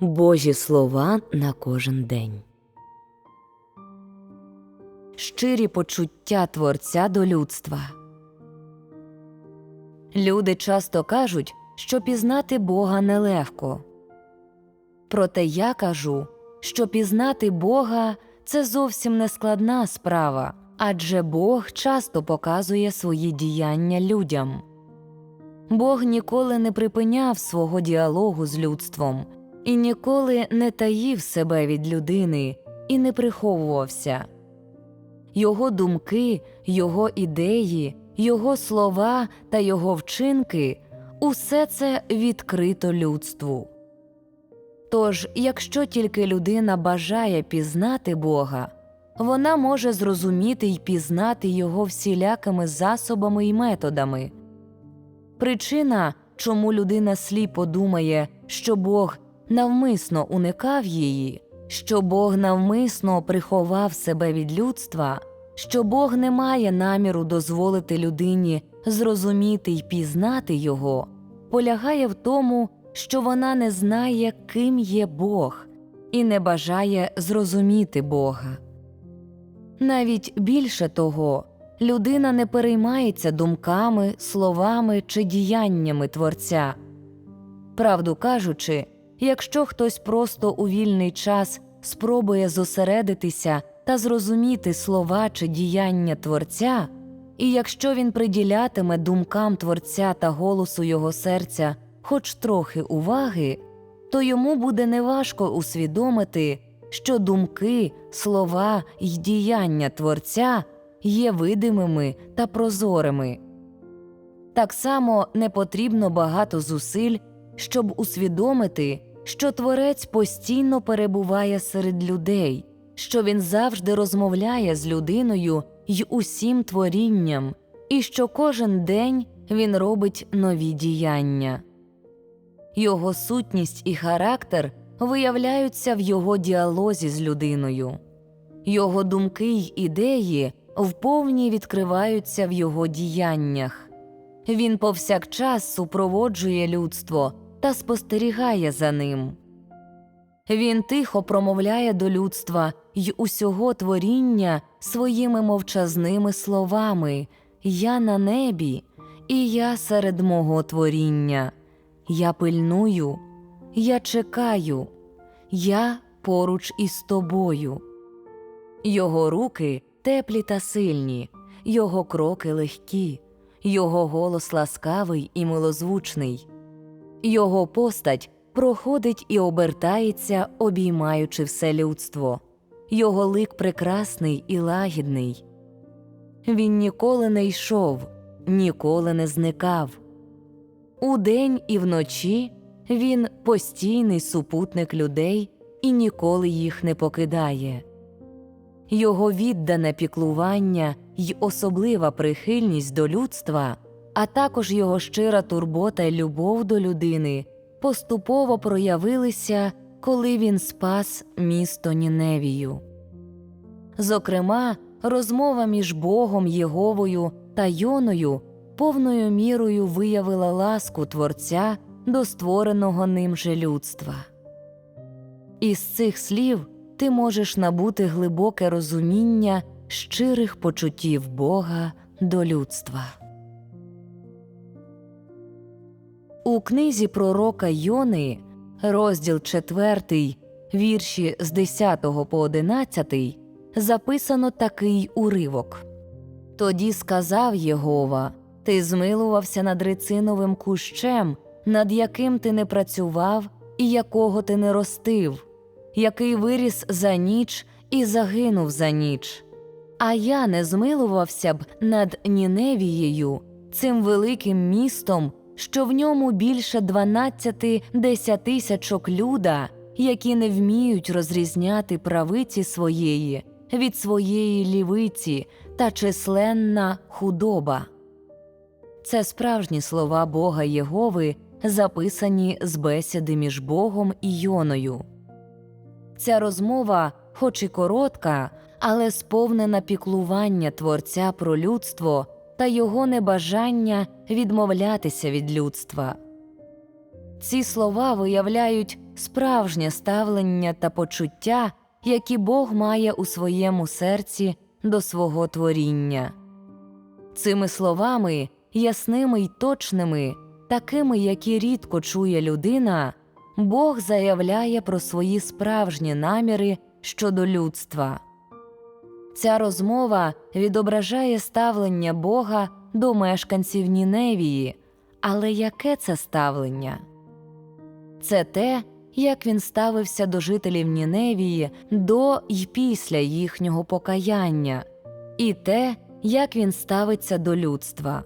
Божі слова на кожен день. Щирі почуття Творця до людства. Люди часто кажуть, що пізнати Бога нелегко. Проте я кажу, що пізнати Бога це зовсім не складна справа, адже Бог часто показує свої діяння людям. Бог ніколи не припиняв свого діалогу з людством і ніколи не таїв себе від людини і не приховувався. Його думки, його ідеї, його слова та його вчинки усе це відкрито людству. Тож, якщо тільки людина бажає пізнати Бога, вона може зрозуміти й пізнати його всілякими засобами й методами. Причина, чому людина сліпо думає, що Бог навмисно уникав її, що Бог навмисно приховав себе від людства, що Бог не має наміру дозволити людині зрозуміти й пізнати його, полягає в тому, що вона не знає, ким є Бог, і не бажає зрозуміти Бога. Навіть більше того, людина не переймається думками, словами чи діяннями Творця. Правду кажучи, якщо хтось просто у вільний час спробує зосередитися та зрозуміти слова чи діяння Творця, і якщо він приділятиме думкам Творця та голосу його серця хоч трохи уваги, то йому буде неважко усвідомити, що думки, слова й діяння Творця є видимими та прозорими. Так само не потрібно багато зусиль, щоб усвідомити, що Творець постійно перебуває серед людей, що він завжди розмовляє з людиною й усім творінням, і що кожен день він робить нові діяння. Його сутність і характер виявляються в його діалозі з людиною, його думки й ідеї вповні відкриваються в його діяннях. Він повсякчас супроводжує людство та спостерігає за ним. Він тихо промовляє до людства й усього творіння своїми мовчазними словами Я на небі, і я серед мого творіння. Я пильную, я чекаю, я поруч із тобою. Його руки теплі та сильні, його кроки легкі, його голос ласкавий і милозвучний, його постать проходить і обертається, обіймаючи все людство, його лик прекрасний і лагідний. Він ніколи не йшов, ніколи не зникав. Удень і вночі він постійний супутник людей і ніколи їх не покидає. Його віддане піклування й особлива прихильність до людства, а також його щира турбота й любов до людини поступово проявилися, коли він спас місто Ніневію. Зокрема, розмова між Богом Єговою та Йоною повною мірою виявила ласку Творця до створеного ним же людства. Із цих слів ти можеш набути глибоке розуміння щирих почуттів Бога до людства. У книзі пророка Йони, розділ 4, вірші з 10 по 11, записано такий уривок. Тоді сказав Єгова Ти змилувався над рициновим кущем, над яким ти не працював і якого ти не ростив, який виріс за ніч і загинув за ніч. А я не змилувався б над Ніневією, цим великим містом, що в ньому більше дванадцяти десятисячок люда, які не вміють розрізняти правиці своєї від своєї лівиці та численна худоба. Це справжні слова Бога Єгови, записані з бесіди між Богом і Йоною. Ця розмова, хоч і коротка, але сповнена піклування Творця про людство та його небажання відмовлятися від людства. Ці слова виявляють справжнє ставлення та почуття, які Бог має у своєму серці до свого творіння. Цими словами, ясними й точними, такими, які рідко чує людина, Бог заявляє про свої справжні наміри щодо людства. Ця розмова відображає ставлення Бога до мешканців Ніневії. Але яке це ставлення? Це те, як він ставився до жителів Ніневії до й після їхнього покаяння, і те, як він ставиться до людства.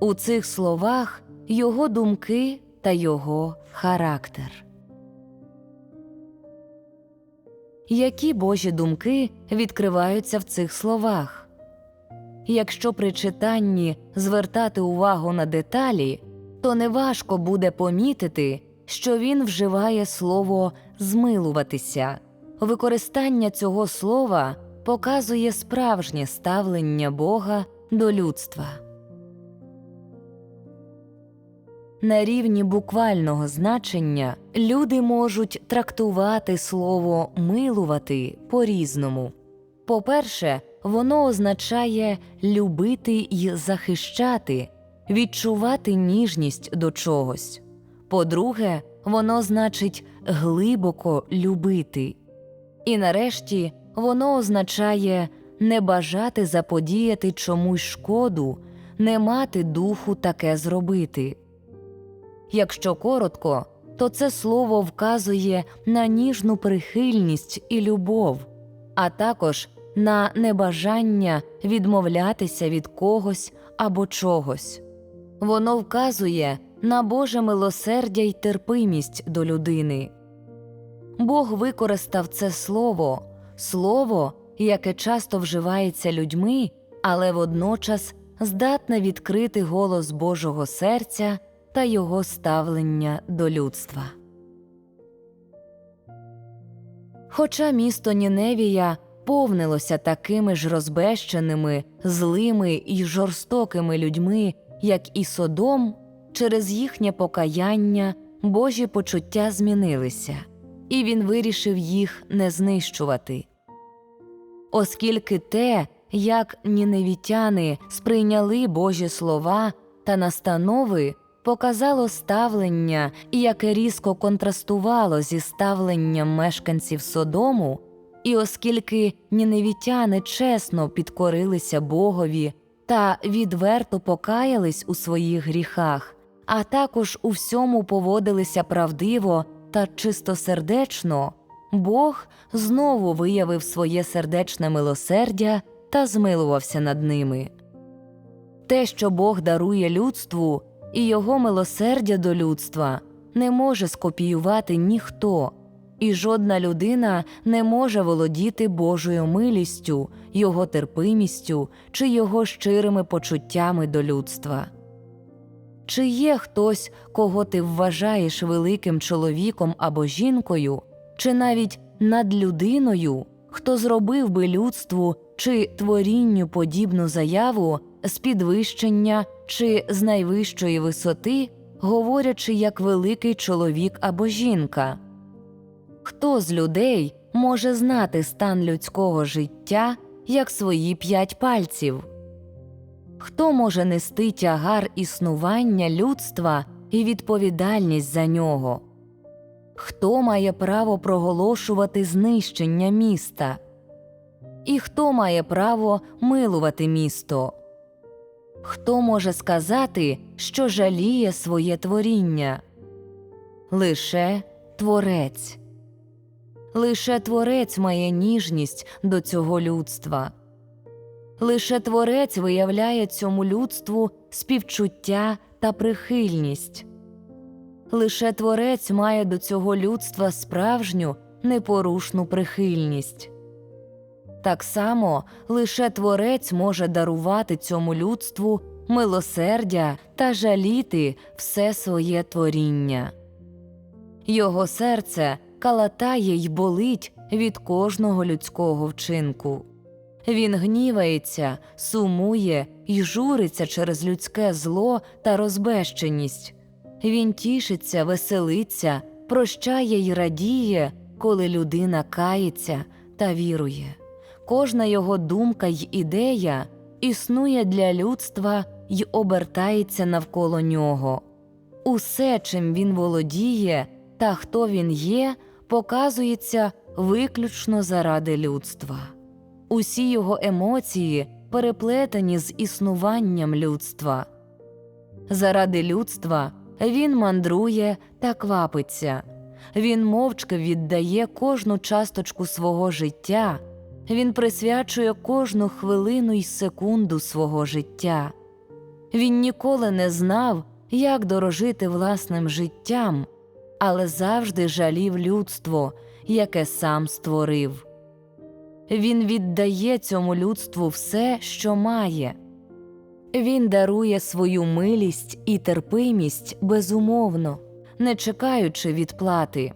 У цих словах його думки та його характер. Які Божі думки відкриваються в цих словах? Якщо при читанні звертати увагу на деталі, то неважко буде помітити, що він вживає слово змилуватися. Використання цього слова показує справжнє ставлення Бога до людства. На рівні буквального значення люди можуть трактувати слово милувати по-різному. По-перше, воно означає любити й захищати, відчувати ніжність до чогось. По-друге, воно значить глибоко любити. І нарешті воно означає не бажати заподіяти чомусь шкоду, не мати духу таке зробити. Якщо коротко, то це слово вказує на ніжну прихильність і любов, а також на небажання відмовлятися від когось або чогось. Воно вказує на Боже милосердя й терпимість до людини. Бог використав це слово, слово, яке часто вживається людьми, але водночас здатне відкрити голос Божого серця та його ставлення до людства. Хоча місто Ніневія повнилося такими ж розбещеними, злими і жорстокими людьми, як і Содом, через їхнє покаяння Божі почуття змінилися, і він вирішив їх не знищувати. Оскільки те, як ніневітяни сприйняли Божі слова та настанови, показало ставлення, яке різко контрастувало зі ставленням мешканців Содому, і оскільки ніневітяни чесно підкорилися Богові та відверто покаялись у своїх гріхах, а також у всьому поводилися правдиво та чистосердечно, Бог знову виявив своє сердечне милосердя та змилувався над ними. Те, що Бог дарує людству, і його милосердя до людства не може скопіювати ніхто, і жодна людина не може володіти Божою милістю, його терпимістю чи його щирими почуттями до людства. Чи є хтось, кого ти вважаєш великим чоловіком або жінкою, чи навіть над людиною, хто зробив би людству чи творінню подібну заяву з підвищення чи з найвищої висоти, говорячи як великий чоловік або жінка? Хто з людей може знати стан людського життя як свої п'ять пальців? Хто може нести тягар існування людства і відповідальність за нього? Хто має право проголошувати знищення міста? І хто має право милувати місто? Хто може сказати, що жаліє своє творіння? Лише творець. Лише творець має ніжність до цього людства. Лише творець виявляє цьому людству співчуття та прихильність. Лише творець має до цього людства справжню непорушну прихильність. Так само лише творець може дарувати цьому людству милосердя та жаліти все своє творіння. Його серце калатає й болить від кожного людського вчинку. Він гнівається, сумує й журиться через людське зло та розбещеність. Він тішиться, веселиться, прощає й радіє, коли людина кається та вірує. Кожна його думка й ідея існує для людства й обертається навколо нього. Усе, чим він володіє та хто він є, показується виключно заради людства. Усі його емоції переплетені з існуванням людства. Заради людства він мандрує та квапиться, він мовчки віддає кожну часточку свого життя, він присвячує кожну хвилину й секунду свого життя. Він ніколи не знав, як дорожити власним життям, але завжди жалів людство, яке сам створив. Він віддає цьому людству все, що має. Він дарує свою милість і терпимість безумовно, не чекаючи відплати.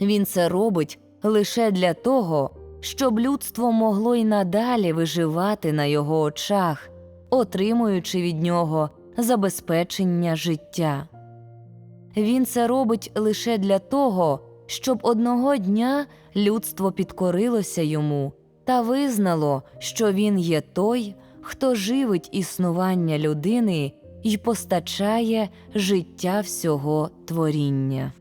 Він це робить лише для того, щоб людство могло й надалі виживати на його очах, отримуючи від нього забезпечення життя. Він це робить лише для того, щоб одного дня людство підкорилося йому та визнало, що він є той, хто живить існування людини й постачає життя всього творіння.